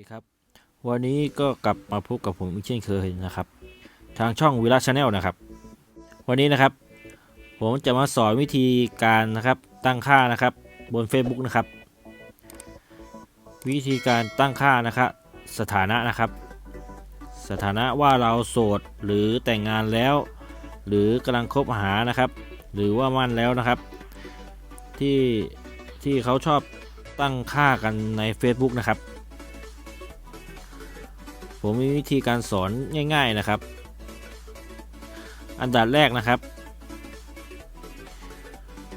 ดีครับ วันนี้ก็กลับมาพบกับผมอีกเช่นเคยนะครับ ทางช่องวิลาชาแนลนะครับ วันนี้นะครับ ผมจะมาสอนวิธีการนะครับตั้งค่านะครับบน Facebook นะครับ วิธีการตั้งค่านะครับสถานะนะครับ สถานะว่าเราโสดหรือแต่งงานแล้ว หรือกำลังคบหานะครับ หรือว่ามั่นแล้วนะครับ ที่ที่เขาชอบตั้งค่ากันใน Facebook นะครับ ผมมีวิธีการสอนง่าย ๆนะครับ อันดับแรกนะครับ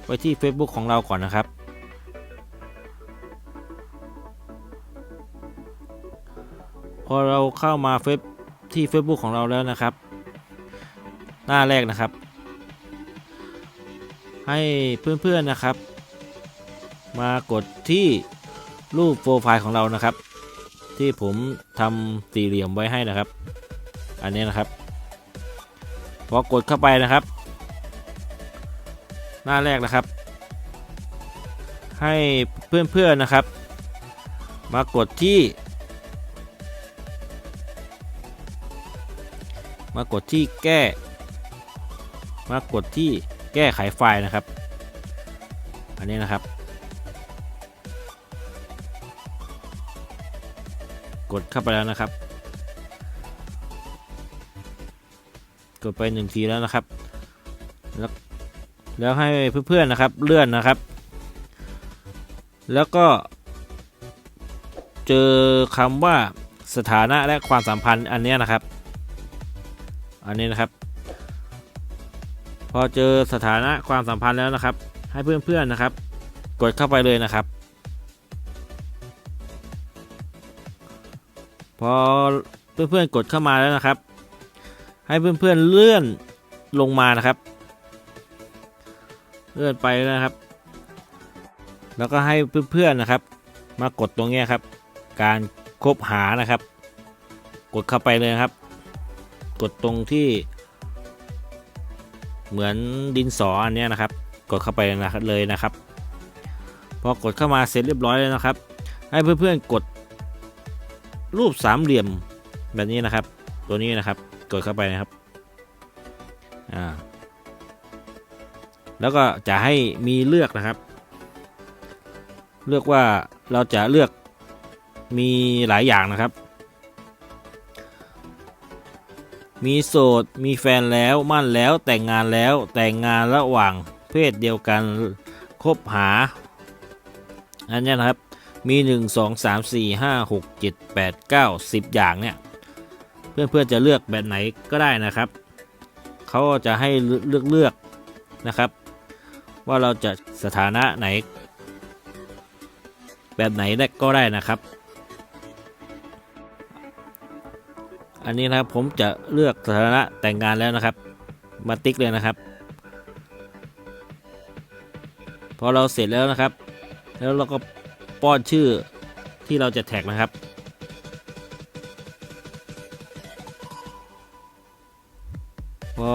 ไปที่ Facebook ของเราก่อนนะครับ พอเราเข้ามาเฟซที่ Facebook ของเราแล้วนะครับ หน้าแรกนะครับ ให้เพื่อนๆนะครับ มากดที่รูปโปรไฟล์ของเรานะครับ ที่ผมทำสี่เหลี่ยมไว้ให้นะครับ อันนี้นะครับ พอกดเข้าไปนะครับ หน้าแรกนะครับ ให้เพื่อนๆนะครับ มากดที่ มากดที่แก้ มากดที่แก้ไขไฟล์นะครับ อันนี้นะครับ กดเข้าไปแล้วนะครับ กดไปหนึ่งทีแล้วนะครับ แล้วแล้วให้เพื่อนๆนะครับเลื่อนนะครับ แล้วก็เจอคำว่าสถานะและความสัมพันธ์อันเนี้ยนะครับ อันนี้นะครับ พอเจอสถานะความสัมพันธ์แล้วนะครับ ให้เพื่อนๆนะครับ กดเข้าไปเลยนะครับ พอเพื่อนๆกดเข้ามาแล้วนะครับ ให้เพื่อนๆเลื่อนลงมานะครับ เลื่อนไปนะครับ แล้วก็ให้เพื่อนๆนะครับ มากดตรงนี้ครับ การคบหานะครับ กดเข้าไปเลยครับ กดตรงที่ เหมือนดินสออันนี้นะครับ กดเข้าไปเลยนะครับพอกดเข้ามาเสร็จเรียบร้อยแล้วนะครับ ให้เพื่อนๆกด รูปสามเหลี่ยมแบบนี้นะครับ ตัวนี้นะครับกดเข้าไปนะครับอ่าแล้วก็จะให้มีเลือกนะครับ เลือกว่าเราจะเลือกมีหลายอย่างนะครับ มีโสด มีแฟนแล้วมั่นแล้วแต่งงานแล้วแต่งงานระหว่างเพศเดียวกันคบหาอันนี้นะครับ มี 1 2 3 4 5 6 7 8 9 10 อย่างเนี่ย เพื่อนๆจะเลือกแบบไหนก็ได้นะครับ เขาจะให้เลือกเลือกนะครับ ว่าเราจะสถานะไหน แบบไหนได้ก็ได้นะครับ อันนี้นะครับผมจะเลือกสถานะแต่งงานแล้วนะครับ มาติ๊กเลยนะครับ พอเราเสร็จแล้วนะครับ แล้วเราก็ ป้อนชื่อที่เราจะแท็กนะครับ พอ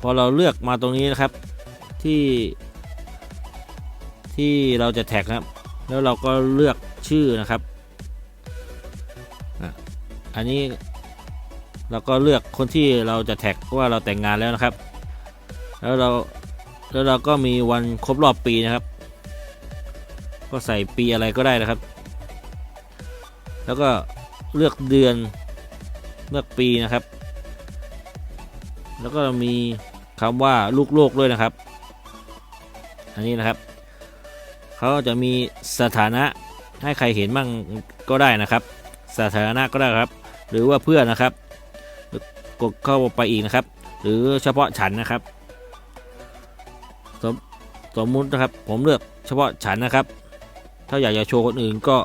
พอเราเลือกมาตรงนี้นะครับที่ที่เราจะแท็กนะครับ แล้วเราก็เลือกชื่อนะครับอันนี้เราก็เลือกคนที่เราจะแท็กว่าเราแต่งงานแล้วนะครับ แล้วเราแล้วเราก็มีวันครบรอบปีนะครับ ก็ใส่ปีอะไรก็ได้นะครับ แล้วก็เลือกเดือนเลือกปีนะครับ แล้วก็มีคำว่าลูกโลกด้วยนะครับ อันนี้นะครับเขาจะมีสถานะให้ใครเห็นบ้างก็ได้นะครับ สถานะก็ได้ครับ หรือว่าเพื่อนนะครับกดเข้าไปอีกนะครับ หรือเฉพาะฉันนะครับสมสมมุตินะครับผมเลือกเฉพาะฉันนะครับ ถ้าอยากจะโชว์คนอื่นก็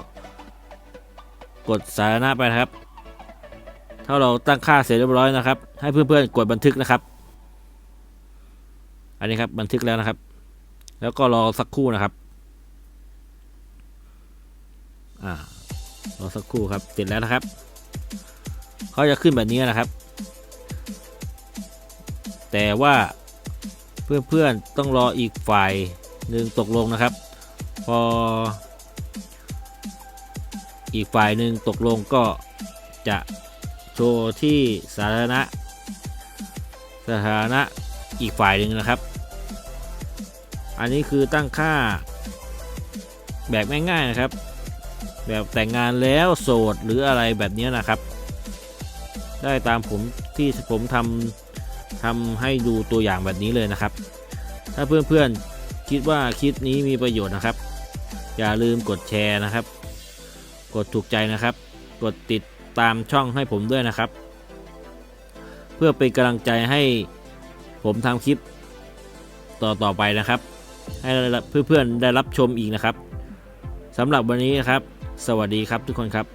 กดสาธารณะไปนะครับ ถ้าเราตั้งค่าเสร็จเรียบร้อยนะครับ ให้เพื่อนๆกดบันทึกนะครับ อันนี้ครับบันทึกแล้วนะครับ แล้วก็รอสักครู่นะครับอ่ารอสักครู่ครับเสร็จแล้วนะครับเขาจะขึ้นแบบนี้นะครับ แต่ว่าเพื่อนๆต้องรออีกฝ่ายหนึ่งตกลงนะครับ พอ อีกฝ่ายหนึ่งตกลงก็จะโชว์ที่สาธารณะสาธารณะอีกฝ่ายหนึ่งนะครับ อันนี้คือตั้งค่าแบบง่ายๆนะครับ แบบแต่งงานแล้วโสดหรืออะไรแบบนี้นะครับ ได้ตามผมที่ผมทำทำให้ดูตัวอย่างแบบนี้เลยนะครับ ถ้าเพื่อนๆคิดว่าคลิปนี้มีประโยชน์นะครับ อย่าลืมกดแชร์นะครับ กดถูกใจนะครับ กดติดตามช่องให้ผมด้วยนะครับ เพื่อเป็นกำลังใจให้ผมทำคลิปต่อๆไปนะครับ ให้เพื่อนๆได้รับชมอีกนะครับสำหรับวันนี้นะครับ สวัสดีครับทุกคนครับ